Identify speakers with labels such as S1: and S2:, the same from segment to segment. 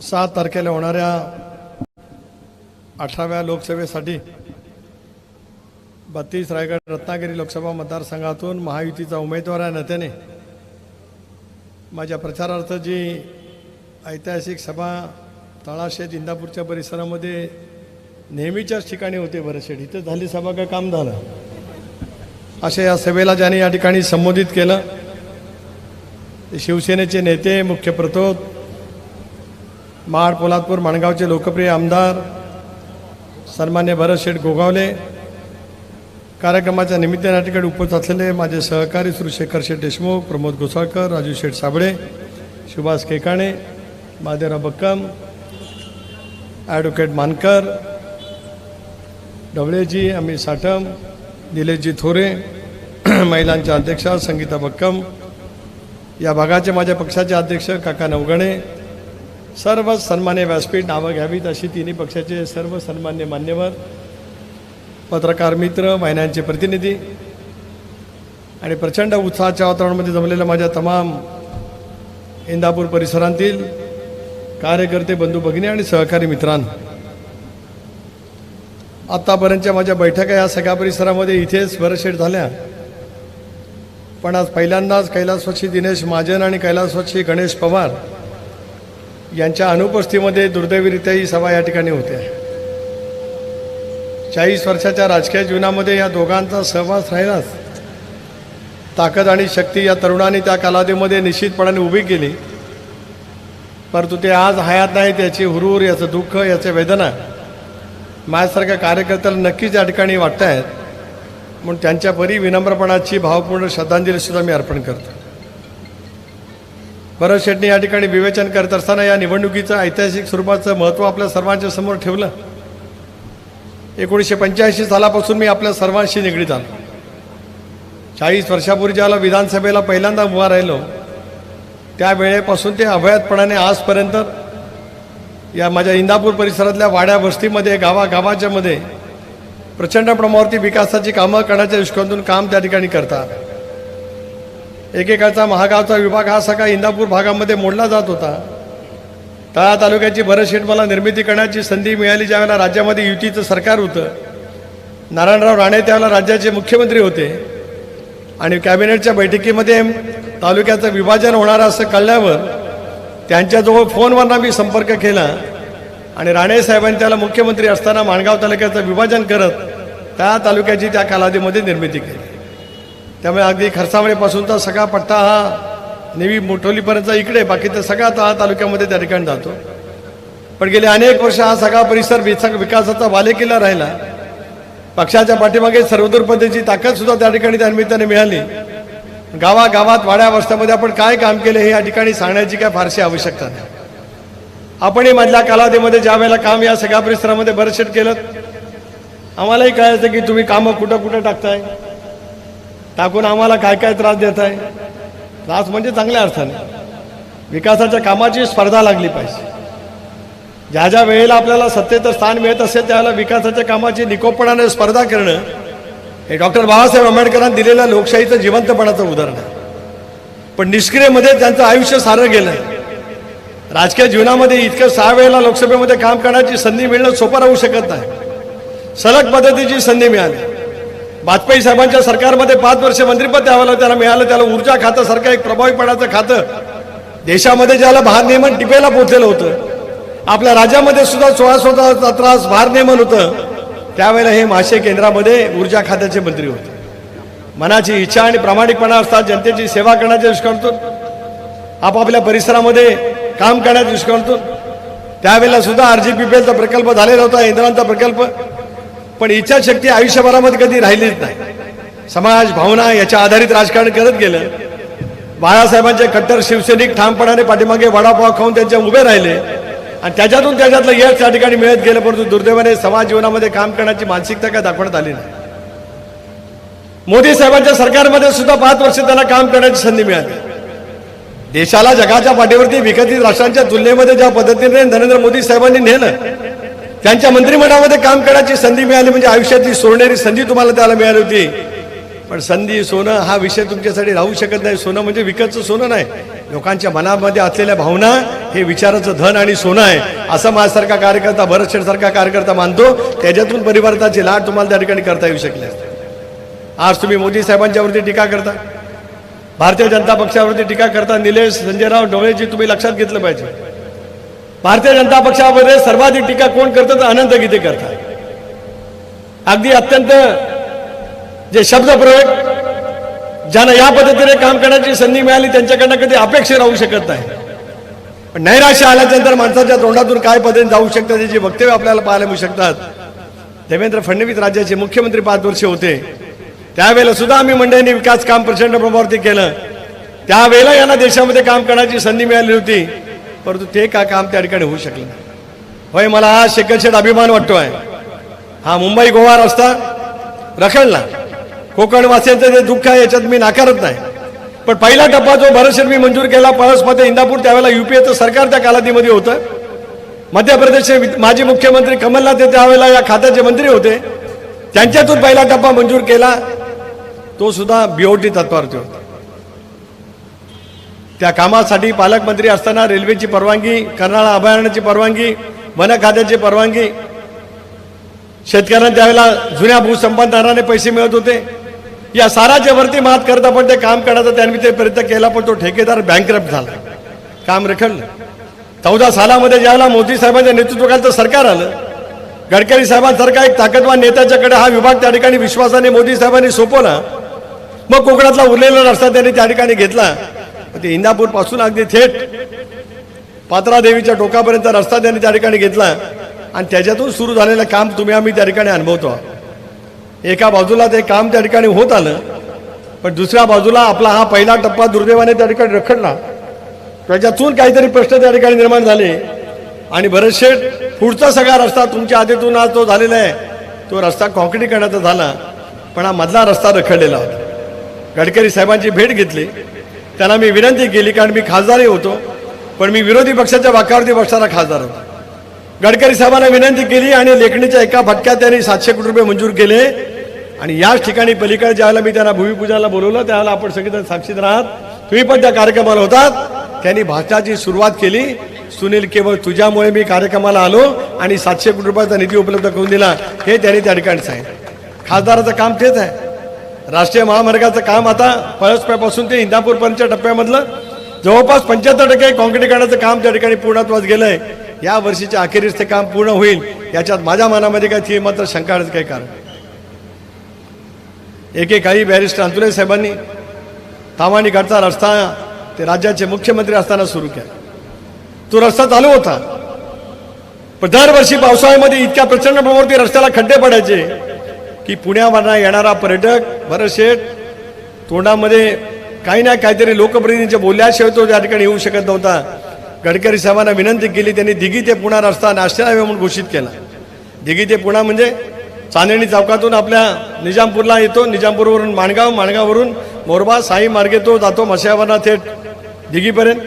S1: सात तारखेला होणाऱ्या अठराव्या लोकसभेसाठी बत्तीस रायगड रत्नागिरी लोकसभा मतदारसंघातून महायुतीचा उमेदवार आहे नेत्याने. माझ्या प्रचारार्थ जी ऐतिहासिक सभा तळाशे इंदापूरच्या परिसरामध्ये नेहमीच्याच ठिकाणी होते बरेचसे. इथं झाली सभा काय काम झालं? अशा या सभेला ज्याने या ठिकाणी संबोधित केलं शिवसेनेचे नेते मुख्य प्रतोद महाड पोलादपूर माणगावचे लोकप्रिय आमदार सन्मान्य भरत शेठ गोगावले कार्यक्रमाच्या निमित्ताने या ठिकाणी उपस्थित असलेले माझे सहकारी श्री शेखर शेठ देशमुख प्रमोद गोसाळकर राजू शेठ साबळे सुभाष केकाणे महादेवराव बक्कम ॲडव्होकेट मानकर ढवळेजी अमित साठम निलेशजी थोरे महिलांच्या अध्यक्षा संगीता भक्कम या भागाचे माझ्या पक्षाचे अध्यक्ष काका नवगणे सर्व सन्मान्य व्यासपीठ नावं घ्यावीत अशी तिन्ही पक्षाचे सर्व सन्मान्य मान्यवर पत्रकार मित्र महिन्यांचे प्रतिनिधी आणि प्रचंड उत्साहाच्या वातावरणामध्ये जमलेल्या माझ्या तमाम इंदापूर परिसरांतील कार्यकर्ते बंधू भगिनी आणि सहकारी मित्रांनो. आत्तापर्यंतच्या माझ्या बैठका या सगळ्या परिसरामध्ये इथेच भरशेट झाल्या. पण आज पहिल्यांदाच कैलासवाशी दिनेश महाजन आणि कैलासवाशी गणेश पवार यांच्या अनुपस्थितीमध्ये दुर्दैवीरित्या ही सभा या ठिकाणी होते चाळीस वर्षाच्या राजकीय जीवनामध्ये या दोघांचा सहवास राहिलाच. ताकद आणि शक्ती या तरुणांनी त्या कालावधीमध्ये निश्चितपणाने उभी केली. परंतु ते आज हयात नाही त्याची हुरूर याचं दुःख याच्या वेदना माझ्यासारख्या कार्यकर्त्याला नक्कीच या ठिकाणी वाटत आहेत. म्हणून त्यांच्या परी विनम्रपणाची भावपूर्ण श्रद्धांजलीसुद्धा मी अर्पण करतो. भरत शेट्टी या ठिकाणी विवेचन करत असताना या निवडणुकीचं ऐतिहासिक स्वरूपाचं महत्त्व आपल्या सर्वांच्या समोर ठेवलं. एकोणीसशे पंच्याऐंशी सालापासून मी आपल्या सर्वांशी निगडीत आलो. चाळीस वर्षापूर्वी ज्याला विधानसभेला पहिल्यांदा उभा राहिलो त्या वेळेपासून ते अभयातपणाने आजपर्यंत या माझ्या इंदापूर परिसरातल्या वाड्या वस्तीमध्ये गावागावाच्या मध्ये प्रचंड प्रमाणावरती विकासाची कामं करण्याच्या दृष्टिकोनातून काम त्या ठिकाणी करतात. एकेकाचा महागावचा विभाग हा सगळा इंदापूर भागामध्ये मोडला जात होता. तळा तालुक्याची भरतशेठ मला निर्मिती करण्याची संधी मिळाली ज्यावेळेला राज्यामध्ये युतीचं सरकार होतं. नारायणराव राणे त्यावेळेला राज्याचे मुख्यमंत्री होते. आणि कॅबिनेटच्या बैठकीमध्ये तालुक्याचं विभाजन होणार असं कळल्यावर त्यांच्याजवळ फोनवरनं मी संपर्क केला. आणि राणे साहेबांनी त्याला मुख्यमंत्री असताना माणगाव तालुक्याचं विभाजन करत त्या तालुक्याची त्या कालावधीमध्ये निर्मिती केली. त्यामुळे अगदी खरसावळेपासूनचा सगळा पट्टा हा नेवी मोठोलीपर्यंत इकडे बाकीचा सगळा हा तालुक्यामध्ये त्या ठिकाणी जातो. पण गेले अनेक वर्ष हा सगळा परिसर विकासाचा बालेकिल्ला राहिला. पक्षाच्या पाठीमागे सर्वदूर पद्धतीची ताकदसुद्धा त्या ठिकाणी त्या निमित्ताने मिळाली. गावागावात वाड्या वस्त्यामध्ये आपण काय काम केले हे या ठिकाणी सांगण्याची काय फारशी आवश्यकता नाही. आपणही मधल्या कालावधीमध्ये ज्या वेळेला काम या सगळ्या परिसरामध्ये बरसेट केलं आम्हालाही कळायचं की तुम्ही कामं कुठं कुठं टाकताय टाकून आम्हाला काय काय त्रास देत आहे त्रास म्हणजे चांगल्या अर्थाने. विकासाच्या कामाची स्पर्धा लागली पाहिजे. ज्या ज्या वेळेला आपल्याला सत्तेचं स्थान मिळत असेल त्यावेळेला विकासाच्या कामाची निकोपणाने स्पर्धा करणं हे डॉक्टर बाबासाहेब आंबेडकरांनी दिलेल्या लोकशाहीचं जिवंतपणाचं उदाहरण आहे. पण निष्क्रियमध्ये त्यांचं आयुष्य सारं गेलं राजकीय जीवनामध्ये इतकं सहा वेळेला लोकसभेमध्ये काम करण्याची संधी मिळणं सोपं राहू शकत नाही. सलग पद्धतीची संधी मिळाली. वाजपेयी साहेबांच्या सरकारमध्ये पाच वर्ष मंत्रीपद द्यावं त्याला मिळालं त्याला ऊर्जा खातं सारखं एक प्रभावीपणाचं खातं. देशामध्ये ज्याला भारनियमन टिपेला पोचलेलं होतं आपल्या राज्यामध्ये सुद्धा सोळा सोळा त्रास भारनियमन होतं. त्यावेळेला हे मासे केंद्रामध्ये ऊर्जा खात्याचे मंत्री होते. मनाची इच्छा आणि प्रामाणिकपणा असतात जनतेची सेवा करण्याच्या दृष्टिकोनातून आपापल्या परिसरामध्ये काम करण्याच्या दृष्टिकोनातून. त्यावेळेला सुद्धा आर जी पी पी एलचा प्रकल्प झालेला होता इंधनांचा प्रकल्प. पण इच्छाशक्ती आयुष्यभरामध्ये कधी राहिलीच नाही. समाज भावना याच्या आधारित राजकारण करत गेलं. बाळासाहेबांचे कट्टर शिवसैनिक ठामपणाने पाठीमागे वडापाव खाऊन त्यांच्या उभे राहिले. आणि त्याच्यातून त्याच्यातलं यश त्या ठिकाणी मिळत गेलं परंतु दुर्दैवाने समाज जीवनामध्ये काम करण्याची मानसिकता काय दाखवण्यात आली नाही. मोदी साहेबांच्या सरकारमध्ये सुद्धा पाच वर्ष त्यांना काम करण्याची संधी मिळाली. देशाला जगाच्या पाठीवरती विकसित राष्ट्रांच्या तुलनेमध्ये ज्या पद्धतीने नरेंद्र मोदी साहेबांनी नेलं त्यांच्या मंत्रिमंडळामध्ये काम करण्याची संधी मिळाली म्हणजे आयुष्यातली सोडणारी संधी तुम्हाला त्याला मिळाली होती. पण संधी सोनं हा विषय तुमच्यासाठी राहू शकत नाही. सोनं म्हणजे विकतचं सोनं नाही. लोकांच्या मनामध्ये असलेल्या भावना हे विचाराचं धन आणि सोनं आहे. असं माझ्यासारखा कार्यकर्ता भरत सारखा कार्यकर्ता मानतो. त्याच्यातून परिवर्तनाची लाट तुम्हाला त्या ठिकाणी करता येऊ शकली असते. आज तुम्ही मोदी साहेबांच्यावरती टीका करता. भारतीय जनता पक्षावरती टीका करता. निलेश संजयराव डोळेजी तुम्ही लक्षात घेतलं पाहिजे. भारतीय जनता पक्षामध्ये सर्वाधिक टीका कोण करतं? तर अनंत गीते करतात. अगदी अत्यंत जे शब्द प्रयोग ज्यांना या पद्धतीने काम करण्याची संधी मिळाली त्यांच्याकडनं कधी अपेक्षा राहू शकत नाही. पण नैराश्य आल्याच्यानंतर माणसाच्या तोंडातून काय पद्धतीने जाऊ शकतात याची वक्तव्य आपल्याला पाहायला मिळू शकतात. देवेंद्र फडणवीस राज्याचे मुख्यमंत्री पाच वर्ष होते. त्यावेळेला सुद्धा आम्ही मंडळींनी विकास काम प्रचंड प्रभावती केलं. त्यावेळेला यांना देशामध्ये काम करण्याची संधी मिळाली होती. परंतु ते का काम त्या ठिकाणी होऊ शकलं होय मला हा शेकरशेट अभिमान वाटतो आहे हा मुंबई गोवा रस्ता रखडला. कोकणवासियांचं जे दुःख आहे याच्यात मी नाकारत नाही. पण पहिला टप्पा जो भरतशेठ मी मंजूर केला पळसमध्ये इंदापूर त्यावेळेला युपीएचं सरकार त्या कालावधीमध्ये होतं. मध्य प्रदेशचे माजी मुख्यमंत्री कमलनाथ हे त्यावेळेला या खात्याचे मंत्री होते. त्यांच्यातून पहिला टप्पा मंजूर केला. तो सुद्धा बीओटी तत्वावरती होता. त्या कामासाठी पालकमंत्री असताना रेल्वेची परवानगी कर्नाळा अभयारण्याची परवानगी वन खात्याची परवानगी. शेतकऱ्यांना त्यावेळेला जुन्या भूसंपादनाने पैसे मिळत होते. या साराच्या वरती मात करत आपण ते काम करण्याचा त्यांनी ते प्रयत्न केला पण तो ठेकेदार बँकरप्ट झाला. काम रखडलं. चौदा सालामध्ये ज्यावेळेला मोदी साहेबांच्या नेतृत्वाखालचं सरकार आलं गडकरी साहेबांसारखा एक ताकदवान नेत्याच्याकडे हा विभाग त्या ठिकाणी विश्वासाने मोदी साहेबांनी सोपवला मग कोकणातला उरलेला रस्ता त्यांनी त्या ठिकाणी घेतला. ते इंदापूरपासून अगदी थेट पात्रा देवीच्या टोकापर्यंत रस्ता त्यांनी त्या ठिकाणी घेतला. आणि त्याच्यातून सुरू झालेलं काम तुम्ही आम्ही त्या ठिकाणी अनुभवतो आहोत. एका बाजूला ते काम त्या ठिकाणी होत आलं पण दुसऱ्या बाजूला आपला हा पहिला टप्पा दुर्दैवाने त्या ठिकाणी रखडला. त्याच्यातून काहीतरी प्रश्न त्या ठिकाणी निर्माण झाले. आणि बरेचसे पुढचा सगळा रस्ता तुमच्या आधीतून आज तो झालेला आहे. तो रस्ता कॉन्क्रीटीकरणाचा झाला पण हा मधला रस्ता रखडलेला होता. गडकरी साहेबांची भेट घेतली. त्यांना मी विनंती केली कारण मी खासदारही होतो पण मी विरोधी पक्षाच्या वाक्यावरती बसणारा खासदार होतो. गडकरी साहेबांना विनंती केली आणि लेखणीच्या एका फटक्यात त्यांनी सातशे कोटी रुपये मंजूर केले. आणि याच ठिकाणी पलीकडे ज्यावेळेला मी त्यांना भूमिपूजनाला बोलवलं त्यावेळेला आपण सगळेजण साक्षीत राहत तुम्ही पण त्या कार्यक्रमाला होतात. त्यांनी भाषणाची सुरुवात केली. सुनील केवळ तुझ्यामुळे मी कार्यक्रमाला आलो आणि सातशे कोटी रुपयाचा निधी उपलब्ध करून दिला. हे त्यांनी त्या ठिकाणी सांगितलं. खासदाराचं काम तेच आहे. राष्ट्रीय महामार्गाचं काम आता पळसप्यापासून ते इंदापूरपर्यंतच्या टप्प्यामधलं. जवळपास पंच्याहत्तर टक्के काँक्रीटीकरणाचं काम त्या ठिकाणी पूर्णत्वास गेलंय. या वर्षीच्या अखेरीस ते काम पूर्ण होईल. याच्यात माझ्या मनामध्ये काही ती मात्र शंकाळच काही कारण एकेकाळी बॅरिस्टर अंतुले साहेबांनी तामाणीकडचा रस्ता ते राज्याचे मुख्यमंत्री असताना सुरू केला. तो रस्ता चालू होता. पण दरवर्षी पावसाळ्यामध्ये इतक्या प्रचंड प्रमाणावरती रस्त्याला खड्डे पडायचे की पुण्यावरनं येणारा पर्यटक भरतशेठ तोंडामध्ये काही ना काहीतरी लोकप्रतिनिधींच्या बोलल्याशिवाय तो त्या ठिकाणी येऊ शकत नव्हता. गडकरी साहेबांना विनंती केली त्यांनी दिघी ते पुणा रस्ता नॅशनल म्हणून घोषित केला. दिघी ते पुणा म्हणजे चांदणी चौकातून आपल्या निजामपूरला येतो. निजामपूरवरून माणगाव माणगाववरून मोरबा साई मार्गे तो जातो मशावरना थेट दिघीपर्यंत.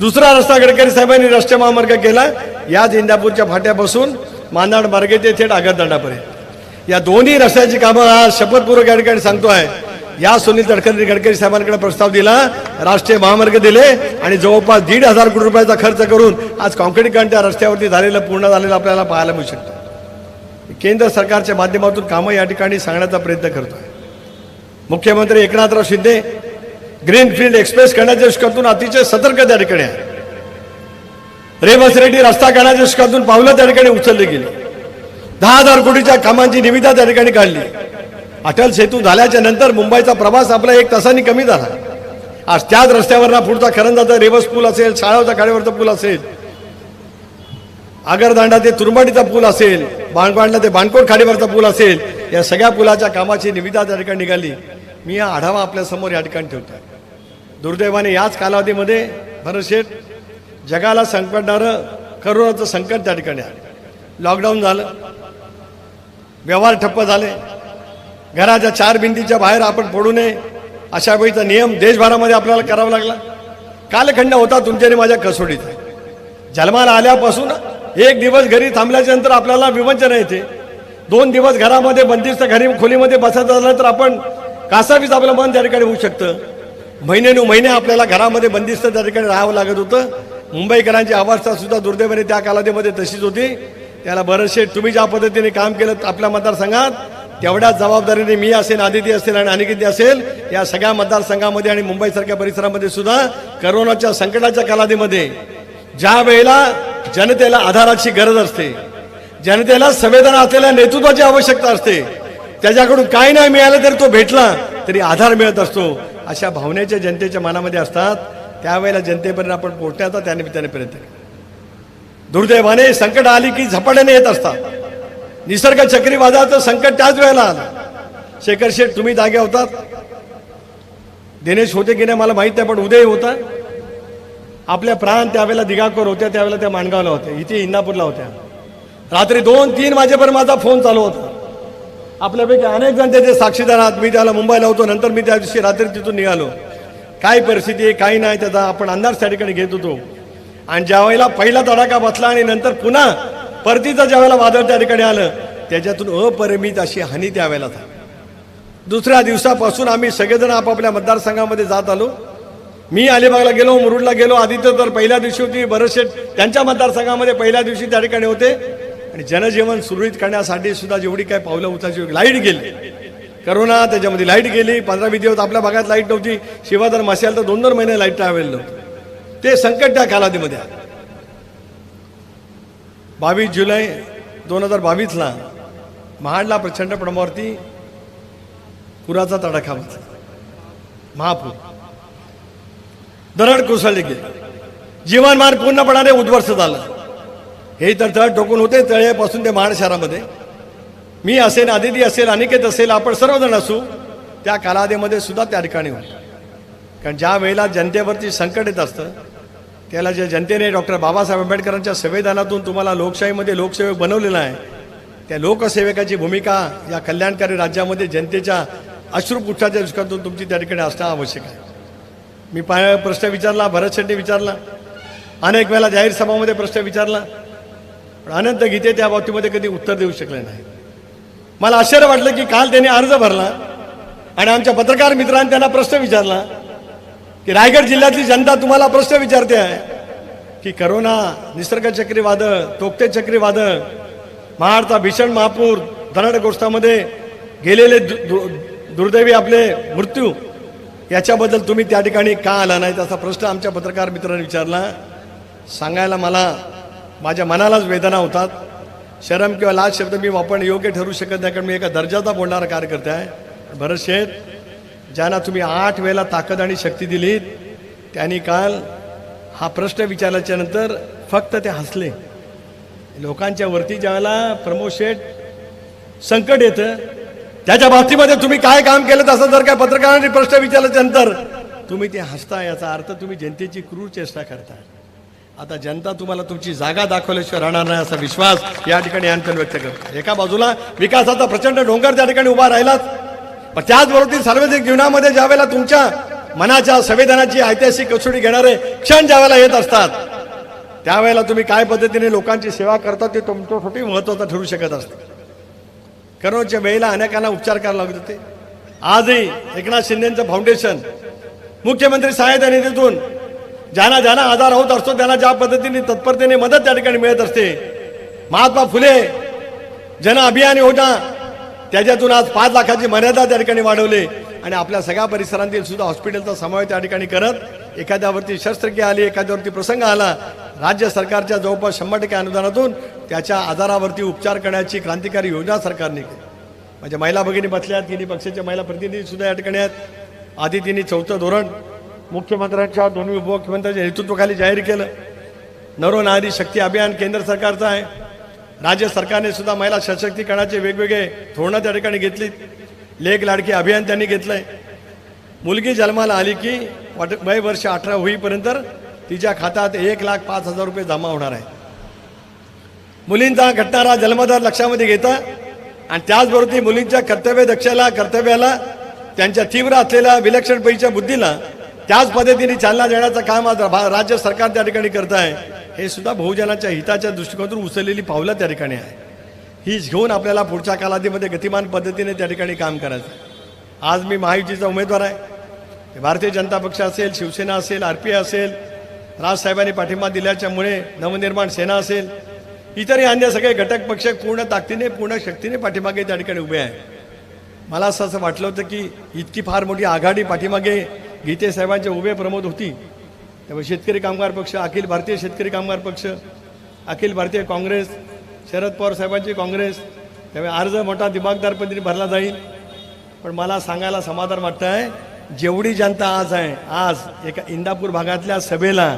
S1: दुसरा रस्ता गडकरी साहेबांनी राष्ट्रीय महामार्ग केला. याच इंदापूरच्या फाट्यापासून मानाड मार्गे ते थेट आगरदंडापर्यंत या दोन्ही रस्त्याची कामं आज शपथपूर्वक या ठिकाणी सांगतो आहे या सुनील तडकरी गडकरी साहेबांकडे प्रस्ताव दिला. राष्ट्रीय महामार्ग दिले आणि जवळपास दीड हजार कोटी रुपयाचा खर्च करून आज कॉन्क्रीटीकरण त्या रस्त्यावरती झालेलं पूर्ण झालेलं आपल्याला पाहायला मिळू शकतं. केंद्र सरकारच्या माध्यमातून कामं या ठिकाणी सांगण्याचा प्रयत्न करतोय. मुख्यमंत्री एकनाथराव शिंदे ग्रीनफील्ड एक्सप्रेस करण्याच्या दृष्टीतून अतिशय सतर्क त्या ठिकाणी आहे रेवस रेड्डी रस्ता करण्याच्या दृष्टीतून पावलं त्या ठिकाणी उचलली गेली. दहा हजार कोटीच्या कामांची निविदा त्या ठिकाणी काढली. अटल सेतू झाल्याच्यानंतर मुंबईचा प्रवास आपला एक तासाने कमी झाला. आज त्याच रस्त्यावर पुढचा खरंजाचा रेवस पूल असेल शाळावचा खाडीवरचा पूल असेल आगरदांडा ते तुरंबाडीचा पूल असेल बाणबांडला ते बाणकोट खाडीवरचा पूल असेल या सगळ्या पुलाच्या कामाची निविदा त्या ठिकाणी निघाली. मी हा आढावा आपल्यासमोर या ठिकाणी ठेवतो. दुर्दैवाने याच कालावधीमध्ये भरतशेठ जगाला संकटणारं करोनाचं संकट त्या ठिकाणी आलं. लॉकडाऊन झालं. व्यवहार ठप्प झाले. घराच्या चार भिंतीच्या बाहेर आपण पडू नये अशा वेळीचा नियम देशभरामध्ये आपल्याला करावा लागला. कालखंड होता तुमच्या आणि माझ्या कसोडीचा जन्माला आल्यापासून एक दिवस घरी थांबल्याच्या नंतर आपल्याला विवंचन येते. दोन दिवस घरामध्ये बंदिस्त घरी खोलीमध्ये बसायचं झालं तर आपण कासावीच आपलं मन त्या ठिकाणी होऊ शकतं. महिन्यानु महिने आपल्याला घरामध्ये बंदिस्त त्या ठिकाणी राहावं लागत होतं. मुंबईकरांची अवस्था सुद्धा दुर्दैवाने त्या कालावधीमध्ये तशीच होती. त्याला बरेचसे तुम्ही ज्या पद्धतीने काम केलं आपल्या मतदारसंघात तेवढ्याच जबाबदारीने मी असेल आदिती असेल आणि अनिकिती असेल या सगळ्या मतदारसंघामध्ये आणि मुंबईसारख्या परिसरामध्ये सुद्धा करोनाच्या संकटाच्या कालावधीमध्ये ज्या वेळेला जनतेला आधाराची गरज असते. जनतेला संवेदना असलेल्या नेतृत्वाची आवश्यकता असते. त्याच्याकडून काही नाही मिळालं तरी तो भेटला तरी आधार मिळत असतो. अशा भावनेच्या जनतेच्या मनामध्ये असतात. त्यावेळेला जनतेपर्यंत आपण पोहोचण्याचा त्या निमित्ताने प्रयत्न दुर्दैवाने संकट आली की झपाट्याने येत असतात. निसर्ग चक्रीवादाचं संकट त्याच वेळेला आलं. शेखर शेठ तुम्ही जागे होतात. दिनेश होते की नाही मला माहीत नाही पण उदय होता. आपल्या प्राण त्यावेळेला दिगाकोर होत्या त्यावेळेला त्या माणगावला होत्या इथे इंदापूरला होत्या. रात्री दोन तीन वाजेपर्यंत माझा फोन चालू होता. आपल्यापैकी अनेक जण त्याचे साक्षीदार आहात. मी त्याला मुंबईला होतो नंतर मी त्या दिवशी रात्री तिथून निघालो. काय परिस्थिती आहे काही नाही त्याचा आपण अंदाज त्या ठिकाणी घेत होतो. आणि ज्यावेळेला पहिला तडाखा बसला आणि नंतर पुन्हा परतीचं ज्यावेळेला वादळ त्या ठिकाणी आलं त्याच्यातून अपरिमित अशी हानी त्यावेळेला दुसऱ्या दिवसापासून आम्ही सगळेजण आपापल्या मतदारसंघामध्ये जात आलो. मी अलिबागला गेलो मुरुडला गेलो. आदित्य तर पहिल्या दिवशी होती बरेचसे त्यांच्या मतदारसंघामध्ये पहिल्या दिवशी त्या ठिकाणी होते. आणि जनजीवन सुरळीत करण्यासाठी सुद्धा जेवढी काय पावलं उचलायची लाइट गेली. करोना त्याच्यामध्ये लाइट गेली. पंधरा वीस दिवस आपल्या भागात लाइट नव्हती. शिवाधर मासेल तर दोन दोन महिने लाइट ट्रॅव्हल नव्हतं. ते संकट त्या कालावधीमध्ये आलं. बावीस जुलै दोन हजार बावीसला महाडला प्रचंड प्रमाणावरती पुराचा तडाखा बसला. महापूर. दरड कोसळले गेले. जीवनमान पूर्णपणाने उद्ध्वस्त झालं. हे तर तळ टोकून होते तळेपासून ते महाड शहरामध्ये. मी असेल आदिती असेल अनिकेत असेल आपण सर्वजण असू त्या कालावधीमध्ये सुद्धा त्या ठिकाणी होतो. कारण ज्या वेळेला जनतेवरती संकट येत असतं त्याला ज्या जनतेने डॉक्टर बाबासाहेब आंबेडकरांच्या संविधानातून तुम्हाला लोकशाहीमध्ये लोकसेवक बनवलेला आहे त्या लोकसेवकाची भूमिका या कल्याणकारी राज्यामध्ये जनतेच्या अश्रुपुष्ठाच्या दृष्टीतून तुमची त्या ठिकाणी असणं आवश्यक आहे. मी पाय प्रश्न विचारला भरत शेट्टी विचारला. अनेक वेळेला जाहीर सभामध्ये प्रश्न विचारला. पण अनंत गीते त्या बाबतीमध्ये कधी उत्तर देऊ शकले नाही. मला आश्चर्य वाटलं की काल त्यांनी अर्ज भरला आणि आमच्या पत्रकार मित्रांनी त्यांना प्रश्न विचारला की रायगड जिल्ह्यातली जनता तुम्हाला प्रश्न विचारते आहे की करोना निसर्ग चक्रीवादळ तोकते चक्रीवादळ महाडचा भीषण महापूर दरडग्रस्तामध्ये गेलेले दु- दु- दुर्दैवी आपले मृत्यू याच्याबद्दल तुम्ही त्या ठिकाणी का आला नाही असा प्रश्न आमच्या पत्रकार मित्रांनी विचारला. सांगायला मला माझ्या मनालाच वेदना होतात. शरम किंवा लाज शब्द मी वापरणं योग्य ठरू शकत नाही कारण मी एका दर्जाचा बोलणारा कार्यकर्ता आहे. भरत शेठ ज्यांना तुम्ही आठ वेळेला ताकद आणि शक्ती दिलीत त्यांनी काल हा प्रश्न विचारल्याच्या नंतर फक्त ते हसले. लोकांच्या वरती ज्यावेळेला प्रमोद शेठ संकट येतं त्याच्या बाबतीमध्ये तुम्ही काय काम केलं असं जर काय पत्रकारांनी प्रश्न विचारल्याच्या तुम्ही ते हसता याचा अर्थ तुम्ही जनतेची क्रूर चेष्टा करता आता जनता तुम्हाला तुमची जागा दाखवल्याशिवाय राहणार नाही असा विश्वास या ठिकाणी अंतन व्यक्त करतो. एका बाजूला विकासाचा प्रचंड डोंगर त्या ठिकाणी उभा राहिलाच. पण त्याचबरोबर सार्वजनिक जीवनामध्ये ज्यावेळेला तुमच्या मनाच्या संवेदनाची ऐतिहासिक कसोटी घेणारे क्षण ज्यावेळेला येत असतात त्यावेळेला तुम्ही काय पद्धतीने लोकांची सेवा करता ते तुमच्यासाठी महत्वाचं ठरू शकत असतं. करोनाच्या वेळेला अनेकांना उपचार करायला लागत होते. आजही एकनाथ शिंदेचं फाउंडेशन मुख्यमंत्री सहाय्यता निधीतून ज्यांना ज्यांना आजार होत असतो त्यांना ज्या पद्धतीने तत्परतेने मदत त्या ठिकाणी मिळत असते. महात्मा फुले जन अभियान योजना त्याच्यातून आज पाच लाखाची मर्यादा त्या ठिकाणी वाढवली आणि आपल्या सगळ्या परिसरांतील सुद्धा हॉस्पिटलचा समावेश त्या ठिकाणी करत एखाद्यावरती शस्त्रक्रिया आली एखाद्यावरती प्रसंग आला राज्य सरकारच्या जवळपास शंभर टक्के अनुदानातून त्याच्या आजारावरती उपचार करण्याची क्रांतिकारी योजना सरकारने केली. माझ्या महिला भगिनी बसल्यात तिन्ही पक्षाच्या महिला प्रतिनिधीसुद्धा या ठिकाणी आहेत. आधी तिने चौथं धोरण मुख्यमंत्र्यांच्या दोन्ही उपमुख्यमंत्र्यांच्या नेतृत्वाखाली जाहीर केलं. नरो नारी शक्ती अभियान केंद्र सरकारचं आहे. राज्य सरकारने सुद्धा महिला सशक्तीकरणाचे वेगवेगळे धोरणं त्या ठिकाणी घेतली लेख लाडकी अभियान त्यांनी घेतलंय. मुलगी जन्माला आली की वाट वय वर्ष अठरा होईपर्यंत तिच्या खात्यात एक लाख पाच हजार रुपये जमा होणार आहे मुलींचा घटणारा जन्मदर लक्षामध्ये घेता आणि त्याचबरोबर ती मुलींच्या कर्तव्य दक्षाला कर्तव्याला त्यांच्या तीव्र असलेल्या विलक्षणपैकीच्या बुद्धीला त्याच पद्धतीने चालना देण्याचं काम आज भा- राज्य सरकार त्या ठिकाणी करत आहे. हे सुद्धा बहुजनाच्या हिताच्या दृष्टिकोनातून उचललेली पावलं त्या ठिकाणी आहे ही घेऊन आपल्याला पुढच्या कालावधीमध्ये गतिमान पद्धतीने त्या ठिकाणी काम करायचं आज मी महायुतीचा उमेदवार आहे. भारतीय जनता पक्ष असेल शिवसेना असेल आर पी असेल राजसाहेबांनी पाठिंबा दिल्याच्यामुळे नवनिर्माण सेना असेल इतरही अन्य सगळे घटक पक्ष पूर्ण ताकदीने पूर्ण शक्तीने पाठीमागे त्या ठिकाणी उभे आहे मला असं असं वाटलं होतं की इतकी फार मोठी आघाडी पाठीमागे गीते साहेबांच्या उभे प्रमोद होती. त्यामुळे शेतकरी कामगार पक्ष अखिल भारतीय शेतकरी कामगार पक्ष अखिल भारतीय काँग्रेस शरद पवार साहेबांची काँग्रेस त्यामुळे अर्ज मोठा दिमागदार पद्धतीने भरला जाईल. पण मला सांगायला समाधान वाटतं आहे जेवढी जनता आज आहे आज एका इंदापूर भागातल्या सभेला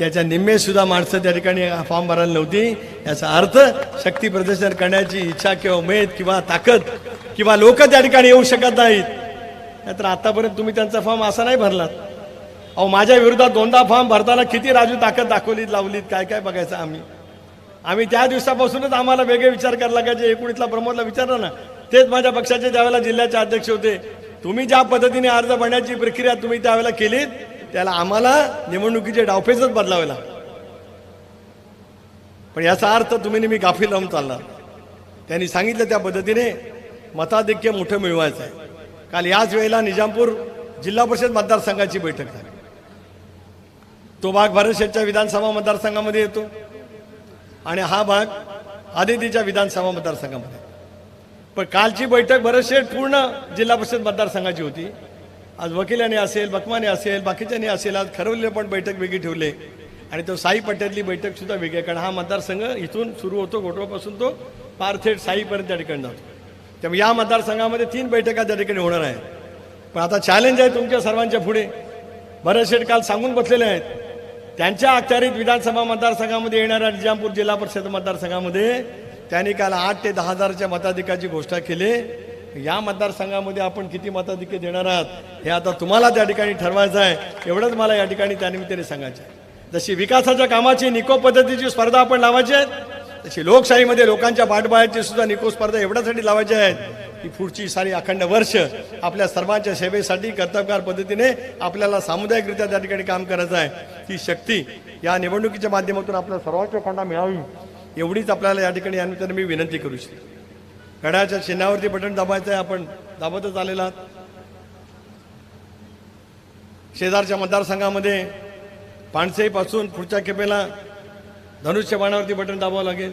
S1: त्याच्या निम्मे सुद्धा माणसं त्या ठिकाणी फॉर्म भरायला नव्हती. याचा अर्थ शक्ती प्रदर्शन करण्याची इच्छा किंवा उमेद किंवा ताकद किंवा लोक त्या ठिकाणी येऊ शकत नाहीत. नाहीतर आतापर्यंत तुम्ही त्यांचा फॉर्म असा नाही भरलात. अहो माझ्या विरोधात दोनदा फॉर्म भरताना किती राजू ताकद दाखवलीत लावलीत काय काय बघायचं आम्ही? आम्ही त्या दिवसापासूनच आम्हाला वेगळे विचार करायला लागायचे एकोणीसला प्रमोदला विचारलं ना तेच माझ्या पक्षाचे त्यावेळेला जिल्ह्याचे अध्यक्ष होते. तुम्ही ज्या पद्धतीने अर्ज भरण्याची प्रक्रिया तुम्ही त्यावेळेला केलीत त्याला आम्हाला निवडणुकीचे डावफेचच बदलावे लागले पण याचा अर्थ तुम्ही नेहमी गाफील राहून चालला त्यांनी सांगितलं त्या पद्धतीने मताधिक्य मोठं मिळवायचं आहे. काल याच वेळेला निजामपूर जिल्हा परिषद मतदारसंघाची बैठक झाली. तो भाग भारत शेठच्या विधानसभा मतदारसंघामध्ये येतो. आणि हा भाग आदितीच्या विधानसभा मतदारसंघामध्ये. पण कालची बैठक भरतशेठ पूर्ण जिल्हा परिषद मतदारसंघाची होती. आज वकिलाने असेल बकमाने असेल बाकीच्याने असेल आज खरवले पण बैठक वेगळी ठेवले. आणि तो साई पट्ट्यातली बैठक सुद्धा वेगळी आहे. कारण हा मतदारसंघ इथून सुरू होतो घोटवापासून तो पार थेट साईपर्यंत त्या ठिकाणी जातो. त्यामुळे या मतदारसंघामध्ये तीन बैठका त्या ठिकाणी होणार आहेत. पण आता चॅलेंज आहे तुमच्या सर्वांच्या पुढे. बरेचसे काल सांगून बसलेले आहेत. त्यांच्या अखत्यारीत विधानसभा मतदारसंघामध्ये येणाऱ्या निजामपूर जिल्हा परिषद मतदारसंघामध्ये त्यांनी काल आठ ते दहा हजारच्या मताधिकाची घोषणा केली. या मतदारसंघामध्ये आपण किती मताधिक्य देणार आहात हे आता तुम्हाला त्या ठिकाणी ठरवायचं आहे. एवढंच मला या ठिकाणी त्यानिमित्ताने सांगायचं आहे. जशी विकासाच्या कामाची निको पद्धतीची स्पर्धा आपण लावायची आहे तशी लोकशाहीमध्ये लोकांच्या पाठबळाची सुद्धा निको स्पर्धा एवढ्यासाठी लावायची आहेत की पुढची सारी अखंड वर्ष आपल्या सर्वांच्या सेवेसाठी कर्तव्यकार पद्धतीने आपल्याला सामुदायिकरित्या त्या ठिकाणी काम करायचं आहे. ती शक्ती या निवडणुकीच्या माध्यमातून आपल्या सर्वांच्या खंडा मिळावी एवढीच आपल्याला या ठिकाणी यानंतर मी विनंती करू इच्छितो. घड्याच्या चिन्हावरती बटन दाबायचं आहे आपण दाबतच आलेला आहात. शेजारच्या मतदारसंघामध्ये पाणसेईपासून पुढच्या खेपेला धनुष्यबाणावरती बटन दाबावं लागेल.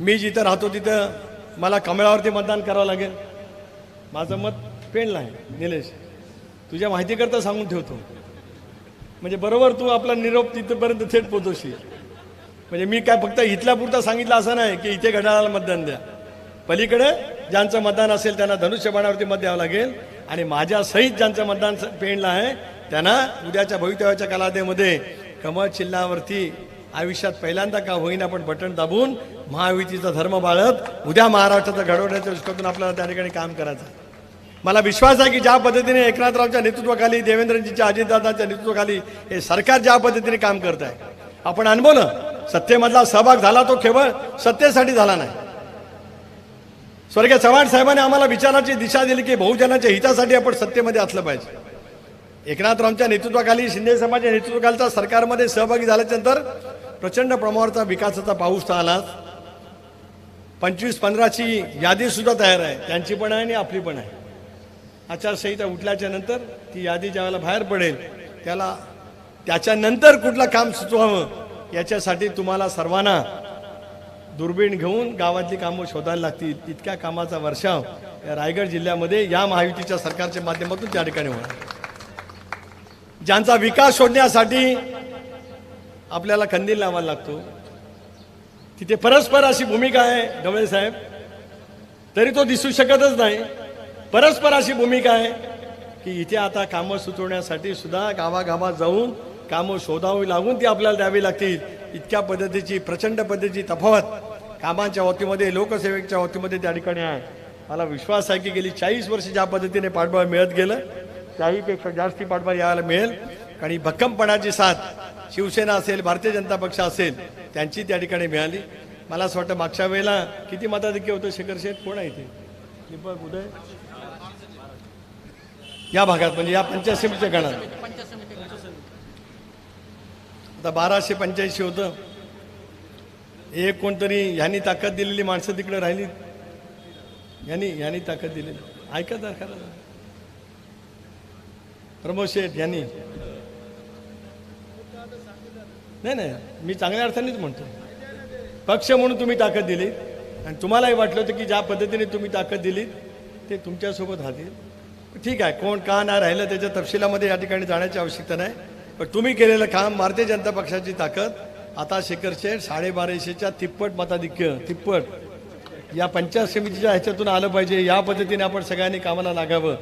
S1: मी जिथं राहतो तिथं मला कमळावरती मतदान करावं लागेल. माझं मत पेणला आहे निलेश. तुझ्या माहितीकरता सांगून ठेवतो. म्हणजे बरोबर तू आपला निरोप तिथपर्यंत थेट पोहोचवशील. म्हणजे मी काय फक्त इथल्या पुरता सांगितलं असं नाही की इथे घड्याळाला मतदान द्या. पलीकडे ज्यांचं मतदान असेल त्यांना धनुष्यबाणावरती मत द्यावं लागेल. आणि माझ्या सहित ज्यांचं मतदान स- पेणलं आहे त्यांना उद्याच्या भवितव्याच्या कालावधीमध्ये कमळ चिल्लावरती आयुष्यात पहिल्यांदा का होईना पण बटन दाबून महायुतीचा धर्म बाळत उद्या महाराष्ट्राचा घडवण्याच्या दृष्टीतून आपल्याला त्या ठिकाणी काम करायचं आहे. मला विश्वास आहे की ज्या पद्धतीने एकनाथरावच्या नेतृत्वाखाली देवेंद्रजीच्या अजितदादांच्या नेतृत्वाखाली हे सरकार ज्या पद्धतीने काम करत आहे आपण अनुभवलं सत्तेमधला सहभाग झाला तो केवळ सत्तेसाठी झाला नाही. स्वर्गीय चव्हाण साहेबांनी आम्हाला विचाराची दिशा दिली की बहुजनाच्या हितासाठी आपण सत्तेमध्ये असलं पाहिजे. एकनाथरावच्या नेतृत्वाखाली शिंदे समाजाच्या नेतृत्वाखालचा सरकारमध्ये सहभागी झाल्याच्यानंतर प्रचंड प्रमाणावरचा विकासाचा पाऊस तर आलाच पंचवीस पंधराची यादी सुद्धा तयार आहे. त्यांची पण आहे आणि आपली पण आहे. आचारसंहिता उठल्याच्या नंतर ती यादी ज्यावेळेला बाहेर पडेल त्याला त्याच्यानंतर कुठलं काम सुचवावं याच्यासाठी तुम्हाला सर्वांना दुर्बीण घेऊन गावातली कामं शोधायला लागतील. इतक्या कामाचा वर्षाव या रायगड जिल्ह्यामध्ये या महायुतीच्या सरकारच्या माध्यमातून त्या ठिकाणी होणार ज्यांचा विकास शोधण्यासाठी आपल्याला कंदील लावायला लागतो. तिथे परस्पर अशी भूमिका आहे ढवळे साहेब. तरी तो दिसू शकतच नाही. परस्पर अशी भूमिका आहे की इथे आता कामं सुचवण्यासाठी सुद्धा गावागावात जाऊन कामं शोधावी लागून ती आपल्याला द्यावी लागतील. इतक्या पद्धतीची प्रचंड पद्धतीची तफावत कामांच्या वतीमध्ये लोकसेवेच्या वतीमध्ये त्या ठिकाणी आहे. मला विश्वास आहे की गेली चाळीस वर्ष ज्या पद्धतीने पाठबळ मिळत गेलं त्याहीपेक्षा जास्ती पाठबळ यायला मिळेल. आणि भक्कमपणाची साथ शिवसेना असेल भारतीय जनता पक्ष असेल त्यांची त्या ठिकाणी मिळाली. मला असं वाटतं मागच्या वेळेला किती मताधिक्य होतं शेखर शेठ? कोण आहे ते दीपक उदय? या भागात म्हणजे या पंचायत समितीच्या गणात. आता बाराशे पंच्याऐंशी होतं. एक कोणतरी ह्यांनी ताकद दिलेली माणसं तिकडे राहिली. यांनी यांनी ताकद दिलेली. ऐका तर खरं. प्रमोद शेठ यांनी नाही नाही मी चांगल्या अर्थानेच म्हणतो. पक्ष म्हणून तुम्ही ताकद दिली. आणि तुम्हालाही वाटलं होतं की ज्या पद्धतीने तुम्ही ताकद दिली ते तुमच्यासोबत राहतील ठीक आहे कोण का नाही राहिलं त्याच्या तपशिलामध्ये या ठिकाणी जाण्याची आवश्यकता नाही. पण तुम्ही केलेलं काम भारतीय जनता पक्षाची ताकद. आता शेखर शेठ साडेबाराशेच्या तिप्पट मताधिक्य तिप्पट. या पंचायत समितीच्या ह्याच्यातून आलं पाहिजे. या पद्धतीने आपण सगळ्यांनी कामाला लागावं.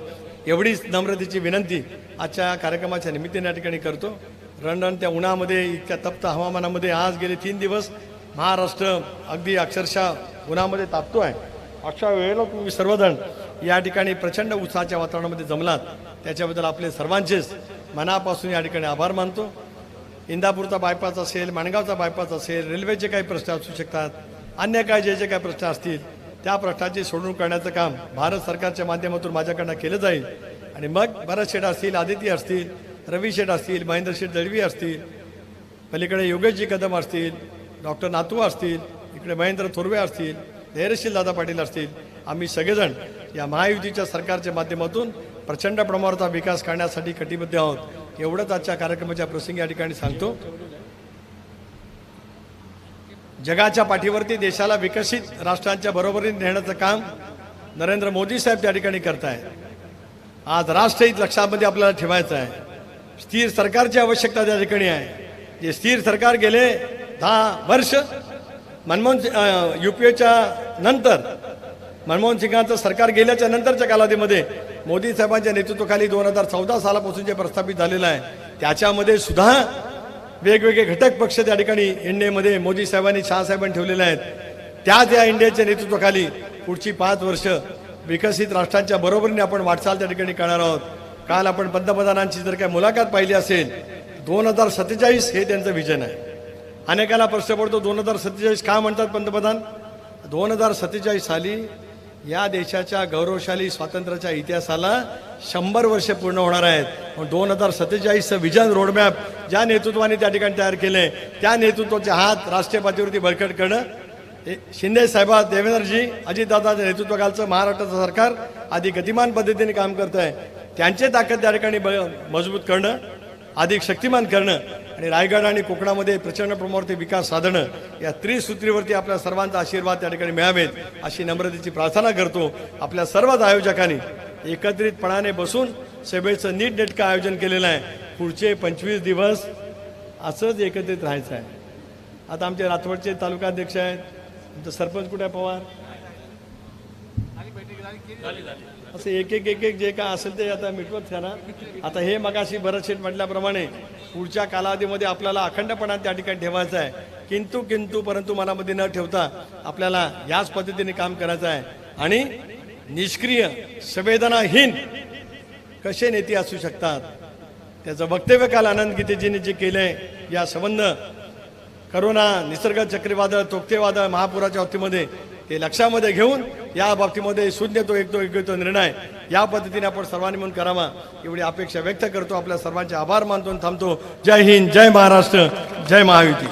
S1: एवढीच नम्रतेची विनंती आजच्या कार्यक्रमाच्या निमित्ताने या ठिकाणी करतो. रणरण त्या उन्हामध्ये इतक्या तप्त हवामानामध्ये आज गेले तीन दिवस महाराष्ट्र अगदी अक्षरशः उन्हामध्ये तापतो आहे अशा वेळेला तुम्ही सर्वजण या ठिकाणी प्रचंड उत्साहाच्या वातावरणामध्ये जमलात. त्याच्याबद्दल आपले सर्वांचेच मनापासून या ठिकाणी आभार मानतो. इंदापूरचा बायपास असेल माणगावचा बायपास असेल रेल्वेचे काही प्रश्न असू शकतात अन्य काय जे जे काही प्रश्न असतील त्या प्रश्नाची सोडवणूक करण्याचं काम भारत सरकारच्या माध्यमातून माझ्याकडनं केलं जाईल. आणि मग भरत शेठ असतील आदिती असतील रवी शेठ असतील महेंद्र शेठ दळवी असतील पलीकडे योगेशजी कदम असतील डॉक्टर नातू असतील इकडे महेंद्र थोरवे असतील धैर्यशील दादा पाटील असतील आम्ही सगळेजण या महायुतीच्या सरकारच्या माध्यमातून प्रचंड प्रमाणाचा विकास करण्यासाठी कटिबद्ध आहोत. एवढंच आजच्या कार्यक्रमाच्या प्रसंगी या ठिकाणी सांगतो. जगाच्या पाठीवरती देशाला विकसित राष्ट्रांच्या बरोबरीने नेण्याचं काम नरेंद्र मोदी साहेब त्या ठिकाणी करतायत आज राष्ट्रहित लक्षामध्ये आपल्याला ठेवायचं आहे. स्थिर सरकारची आवश्यकता त्या ठिकाणी आहे. जे स्थिर सरकार गेले दहा वर्ष मनमोहन यू पी एच्या नंतर मनमोहन सिंगांचं सरकार गेल्याच्या नंतरच्या कालावधीमध्ये मोदी साहेबांच्या नेतृत्वाखाली दोन हजार चौदा सालापासून जे प्रस्थापित झालेलं आहे त्याच्यामध्ये सुद्धा वेगवेगळे घटक पक्ष त्या ठिकाणी एनडीएमध्ये मोदी साहेबांनी शहासाहेबांनी ठेवलेले आहेत. त्याच या इंडियाच्या नेतृत्वाखाली पुढची पाच वर्ष विकसित राष्ट्रांच्या बरोबरीने आपण वाटचाल त्या ठिकाणी करणार आहोत. काल आपण पंतप्रधानांची जर काही मुलाखत पाहिली असेल दोन हजार सत्तेचाळीस हे त्यांचं विजन आहे. अनेकाला प्रश्न पडतो दोन हजार सत्तेचाळीस का म्हणतात पंतप्रधान? दोन हजार सत्तेचाळीस साली या देशाच्या गौरवशाली स्वातंत्र्याच्या इतिहासाला शंभर वर्ष पूर्ण होणार आहेत. दोन हजार सत्तेचाळीसचं विजन रोडमॅप ज्या नेतृत्वाने त्या ठिकाणी तयार केले त्या नेतृत्वाचे हात राष्ट्रीय पातळीवरती बळकट करणं. शिंदे साहेबा देवेंद्रजी अजितदादाच्या नेतृत्वाखालचं महाराष्ट्राचं सरकार आधी गतिमान पद्धतीने काम करत आहे त्यांचे ताकद त्या ठिकाणी ब- मजबूत करणं अधिक शक्तिमान करणं. आणि रायगड आणि कोकणामध्ये प्रचंड प्रमाणावरती विकास साधणं या त्रिसूत्रीवरती आपल्या सर्वांचा आशीर्वाद त्या ठिकाणी मिळावेत अशी नम्रतेची प्रार्थना करतो. आपल्या सर्वच आयोजकांनी एकत्रितपणाने बसून सभेचं नीटनेटकं आयोजन केलेलं आहे. पुढचे पंचवीस दिवस असंच एकत्रित राहायचं आहे. आता आमचे रातवडचे तालुकाध्यक्ष आहेत. आमचं सरपंच कुठे आहे पवार? असं एक एक एक एक जे काय असेल ते आता मिटवत ना. आता हे मगाशी भरत शेठ म्हटल्याप्रमाणे पुढच्या कालावधीमध्ये आपल्याला अखंडपणा त्या ठिकाणी ठेवायचा आहे. किंतु किंतु परंतु मनामध्ये न ठेवता आपल्याला याच पद्धतीने काम करायचं आहे. आणि निष्क्रिय संवेदनाहीन कसे नेते असू शकतात? त्याचं वक्तव्य काल आनंद गीतेजीने जे केलंय या संबंध करोना निसर्ग चक्रीवादळ तोक्तेवादळ महापुराच्या बाबतीमध्ये ते लक्षामध्ये घेऊन या बाबतीमध्ये शून्य तो एक तो एक तो निर्णय या पद्धतीने आपण सर्वांनी म्हणून करावा एवढी अपेक्षा व्यक्त करतो. आपल्या सर्वांचे आभार मानतो आणि थांबतो. जय हिंद जय महाराष्ट्र जय महायुती.